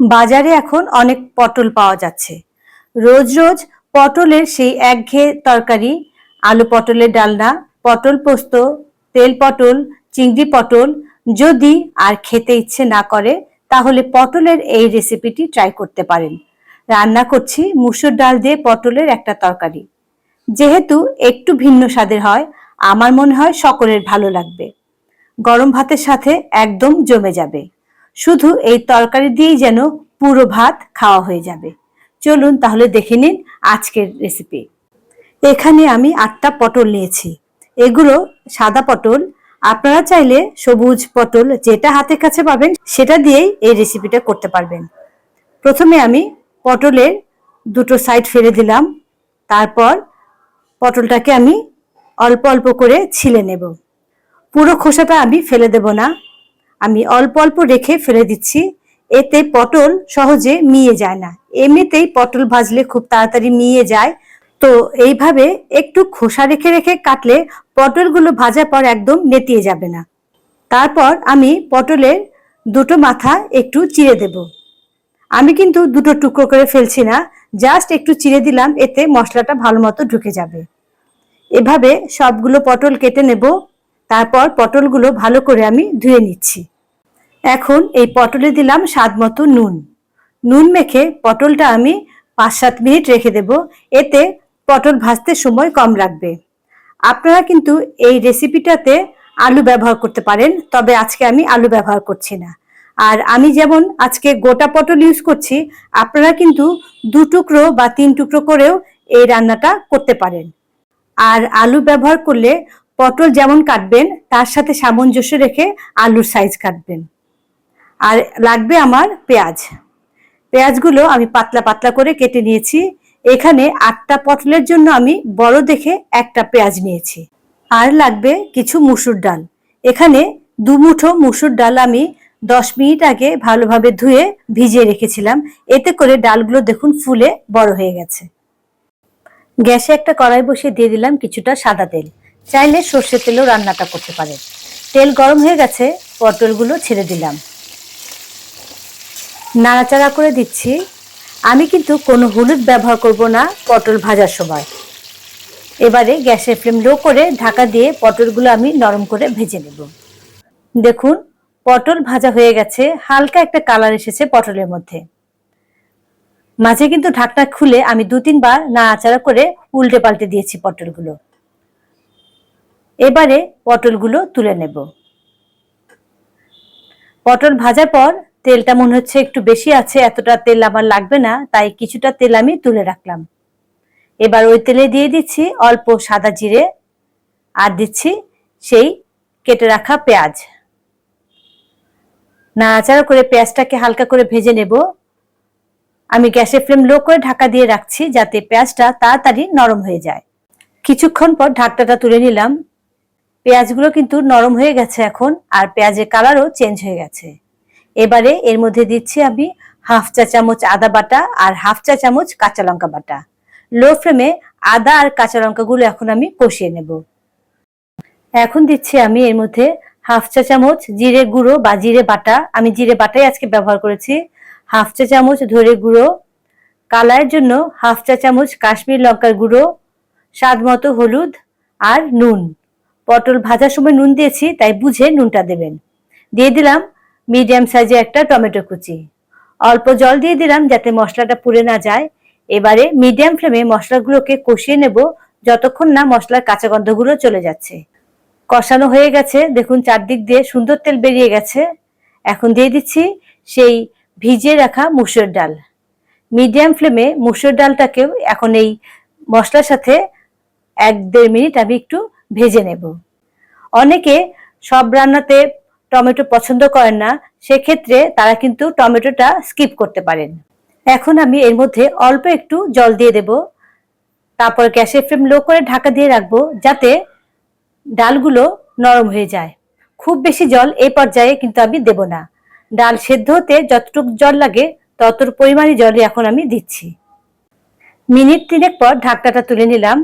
বাজারে এখন অনেক পটল পাওয়া যাচ্ছে। রোজ রোজ পটলের সেই একঘেয়ে তরকারি, আলু পটলের ডালনা, পটল পোস্ত, তেল পটল, চিংড়ি পটল যদি আর খেতে ইচ্ছে না করে, তাহলে পটলের এই রেসিপিটি ট্রাই করতে পারেন। রান্না করছি মুসুর ডাল দিয়ে পটলের একটা তরকারি। যেহেতু একটু ভিন্ন স্বাদের হয়, আমার মনে হয় সকলের ভালো লাগবে। গরম ভাতের সাথে একদম জমে যাবে। শুধু এই তরকারি দিয়েই যেন পুরো ভাত খাওয়া হয়ে যাবে। চলুন তাহলে দেখে নিন আজকের রেসিপি এখানে আমি আটটা পটল নিয়েছি। এগুলো সাদা পটল। আপনারা চাইলে সবুজ পটল যেটা হাতের কাছে পাবেন, সেটা দিয়েই এই রেসিপিটা করতে পারবেন। প্রথমে আমি পটলের দুটো সাইড ফেলে দিলাম। তারপর পটলটাকে আমি অল্প অল্প করে ছিলে নেব। পুরো খোসাটা আমি ফেলে দেব না। আমি অল্প অল্প রেখে ফেলে দিচ্ছি। এতে পটল সহজে মিয়ে যায় না। এমনিতেই পটল ভাজলে খুব তাড়াতাড়ি মিয়ে যায়। তো এইভাবে একটু খোসা রেখে রেখে কাটলে পটলগুলো ভাজার পর একদম নেতিয়ে যাবে না। তারপর আমি পটলের দুটো মাথা একটু চিড়ে দেব। আমি কিন্তু দুটো টুকরো করে ফেলছি না। জাস্ট একটু চিড়ে দিলাম, এতে মশলাটা ভালো মতো ঢুকে যাবে। এভাবে সবগুলো পটল কেটে নেব। তারপর পটলগুলো ভালো করে আমি ধুয়ে নিচ্ছি। এখন এই পটলে দিলাম স্বাদ মতো নুন। নুন মেখে পটলটা আমি পাঁচ সাত মিনিট রেখে দেব, এতে পটল ভাজতে সময় কম লাগবে। আপনারা কিন্তু এই রেসিপিটাতে আলু ব্যবহার করতে পারেন, তবে আজকে আমি আলু ব্যবহার করছি না। আর আমি যেমন আজকে গোটা পটল ইউজ করছি, আপনারা কিন্তু দু টুকরো বা তিন টুকরো করেও এই রান্নাটা করতে পারেন। আর আলু ব্যবহার করলে পটল যেমন কাটবেন, তার সাথে সামঞ্জস্য রেখে আলুর সাইজ কাটবেন। আর লাগবে আমার পেঁয়াজ। পেঁয়াজগুলো আমি পাতলা পাতলা করে কেটে নিয়েছি। এখানে আটটা পটলের জন্য আমি বড় দেখে একটা পেঁয়াজ নিয়েছি। আর লাগবে কিছু মুসুর ডাল। এখানে দু মুঠো মুসুর ডাল আমি দশ মিনিট আগে ভালোভাবে ধুয়ে ভিজিয়ে রেখেছিলাম। এতে করে ডালগুলো দেখুন ফুলে বড় হয়ে গেছে। গ্যাসে একটা কড়াই বসিয়ে দিয়ে দিলাম কিছুটা সাদা তেল। চাইলে সর্ষে তেলেও রান্নাটা করতে পারেন তেল গরম হয়ে গেছে, পটলগুলো ছেড়ে দিলাম। নাড়াচাড়া করে দিচ্ছি। আমি কিন্তু কোনো হলুদ ব্যবহার করব না পটল ভাজার সময়। এবারে গ্যাসের ফ্লেম লো করে ঢাকা দিয়ে পটলগুলো আমি নরম করে ভেজে নেব। দেখুন, পটল ভাজা হয়ে গেছে, হালকা একটা কালার এসেছে পটলের মধ্যে। মাঝে কিন্তু ঢাকনা খুলে আমি দু তিনবার নাড়াচাড়া করে উল্টে পাল্টে দিয়েছি পটলগুলো। এবারে পটলগুলো তুলে নেব। পটল ভাজার পর তেলটা মনে হচ্ছে একটু বেশি আছে, এতটা তেল আমার লাগবে না, তাই কিছুটা তেল আমি তুলে রাখলাম। এবার ওই তেলে দিয়ে দিচ্ছি অল্প সাদা জিরে আর দিচ্ছি সেই কেটে রাখা পেঁয়াজ। নাড়াচাড়া করে পেঁয়াজটাকে হালকা করে ভেজে নেব। আমি গ্যাসের ফ্লেম লো করে ঢাকা দিয়ে রাখছি যাতে পেঁয়াজটা তাড়াতাড়ি নরম হয়ে যায়। কিছুক্ষণ পর ঢাকটাটা তুলে নিলাম। পেঁয়াজগুলো কিন্তু নরম হয়ে গেছে এখন, আর পেঁয়াজের কালারও চেঞ্জ হয়ে গেছে। এবারে এর মধ্যে দিচ্ছি আমি হাফ চা চামচ আদা বাটা আর হাফ চা চামচ কাঁচা লঙ্কা বাটা। লো ফ্লেমে আদা আর কাঁচা লঙ্কাগুলো এখন আমি কষিয়ে নেব। এখন দিচ্ছি আমি এর মধ্যে হাফ চা চামচ জিরে গুঁড়ো বা জিরে বাটা। আমি জিরে বাটাই আজকে ব্যবহার করেছি। হাফ চা চামচ ধরে গুঁড়ো। কালারের জন্য হাফ চা চামচ কাশ্মীর লঙ্কার গুঁড়ো, স্বাদ মতো হলুদ আর নুন। পটল ভাজার সময় নুন দিয়েছি, তাই বুঝে নুনটা দেবেন। দিয়ে দিলাম মিডিয়াম সাইজে একটা টমেটো কুচি। অল্প জল দিয়ে দিলাম যাতে মশলাটা পুড়ে না যায়। এবারে মিডিয়াম ফ্লেমে মশলাগুলোকে কষিয়ে নেব যতক্ষণ না মশলার কাঁচা গন্ধগুলো চলে যাচ্ছে। কষানো হয়ে গেছে, দেখুন চারদিক দিয়ে সুন্দর তেল বেরিয়ে গেছে। এখন দিয়ে দিচ্ছি সেই ভিজিয়ে রাখা মুসুর ডাল। মিডিয়াম ফ্লেমে মুসুর ডালটাকেও এখন এই মশলার সাথে এক দেড় মিনিট আমি একটু ভেজে নেব। অনেকে সব রান্নাতে টমেটো পছন্দ করেন না, সেক্ষেত্রে তারা কিন্তু টমেটোটা স্কিপ করতে পারেন। এখন আমি এর মধ্যে অল্প একটু জল দিয়ে দেব। তারপর গ্যাসের ফ্লেম লো করে ঢাকা দিয়ে রাখব যাতে ডালগুলো নরম হয়ে যায়। খুব বেশি জল এই পর্যায়ে কিন্তু আমি দেব না। ডাল সেদ্ধ হতে যতটুকু জল লাগে ততটুকু পরিমাণে জলই এখন আমি দিচ্ছি। মিনিট তিনেক পর ঢাকটাটা তুলে নিলাম।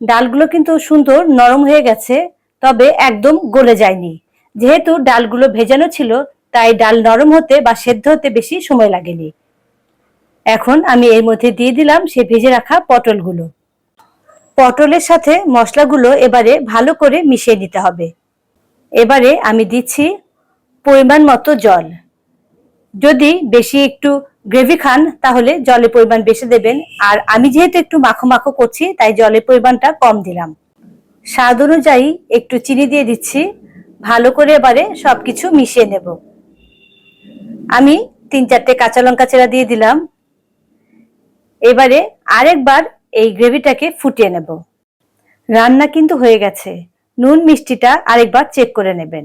ডালগুলো কিন্তু সুন্দর নরম হয়ে গেছে, তবে একদম গলে যায়নি। যেহেতু ডালগুলো ভেজানো ছিল, তাই ডাল নরম হতে বা সেদ্ধ হতে বেশি সময় লাগেনি। এখন আমি এর মধ্যে দিয়ে দিলাম সে ভেজে রাখা পটলগুলো। পটলের সাথে মশলাগুলো এবারে ভালো করে মিশিয়ে নিতে হবে। এবারে আমি দিচ্ছি পরিমাণ মতো জল। যদি বেশি একটু গ্রেভি খান, তাহলে জলের পরিমাণ বেশি দেবেন। আর আমি যেহেতু একটু মাখো মাখো করছি, তাই জলের পরিমাণটা কম দিলাম। স্বাদ অনুযায়ী একটু চিনি দিয়ে দিচ্ছি। ভালো করে এবারে সব কিছু মিশিয়ে নেব। আমি তিন চারটে কাঁচা লঙ্কা চেরা দিয়ে দিলাম। এবারে আরেকবার এই গ্রেভিটাকে ফুটিয়ে নেব। রান্না কিন্তু হয়ে গেছে। নুন মিষ্টিটা আরেকবার চেক করে নেবেন।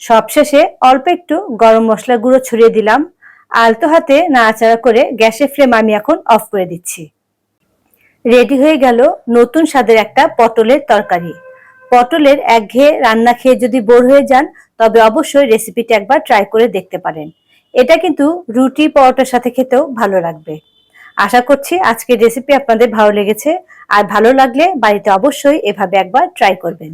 সবশেষে অল্প একটু গরম মশলা গুঁড়ো ছড়িয়ে দিলাম। আলতো হাতে নাড়াচাড়া করে গ্যাসের ফ্লেম আমি এখন অফ করে দিচ্ছি। রেডি হয়ে গেল নতুন স্বাদের একটা পটলের তরকারি। পটলের একঘেয়ে রান্না খেয়ে যদি বোর হয়ে যান, তবে অবশ্যই রেসিপিটা একবার ট্রাই করে দেখতে পারেন। এটা কিন্তু রুটি পরোটার সাথে খেতেও ভালো লাগবে। আশা করছি আজকের রেসিপি আপনাদের ভালো লেগেছে। আর ভালো লাগলে বাড়িতে অবশ্যই এভাবে একবার ট্রাই করবেন।